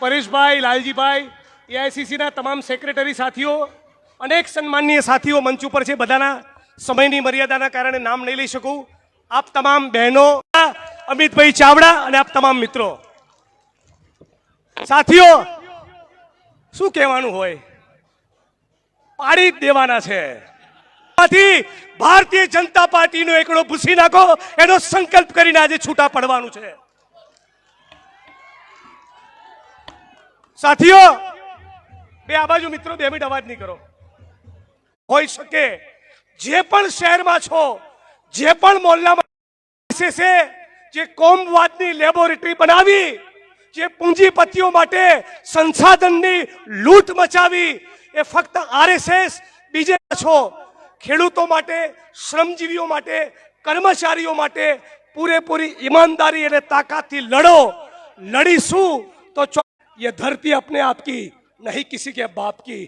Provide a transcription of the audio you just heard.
પરેશભાઈ, લાલજીભાઈ એઆઈસીસીના તમામ સેક્રેટરી સાથીઓ, અનેક સન્માનીય સાથીઓ મંચ ઉપર છે. બધાના સમયની મર્યાદાના કારણે નામ નહીં લઈ શકું. આપ તમામ બહેનો, અમિતભાઈ ચાવડા અને આપ તમામ મિત્રો. સાથીઓ, શું કહેવાનું હોય? પાડી દેવાના છે. આથી ભારતીય જનતા પાર્ટીનો એકડો ભૂસી નાખો, એનો સંકલ્પ કરીને આજે છૂટા પડવાનું છે. સાથીઓ, બે આ બાજુ મિત્રો, બે મિનિટ અવાજ નહીં કરો. હોઈ શકે જે પણ શહેરમાં છો, જે પણ મોહલ્લામાં જે કોમવાદની લેબોરેટરી બનાવી, જે પૂંજીપતિઓ માટે સંસાધનની લૂંટ મચાવી, એ ફક્ત આરએસએસ, બીજે છો? ખેડૂતો માટે, શ્રમજીવીઓ માટે, કર્મચારીઓ માટે પૂરેપૂરી ઈમાનદારી અને તાકાતથી લડો. લડીશું તો ये धरती अपने आप की नहीं किसी के बाप की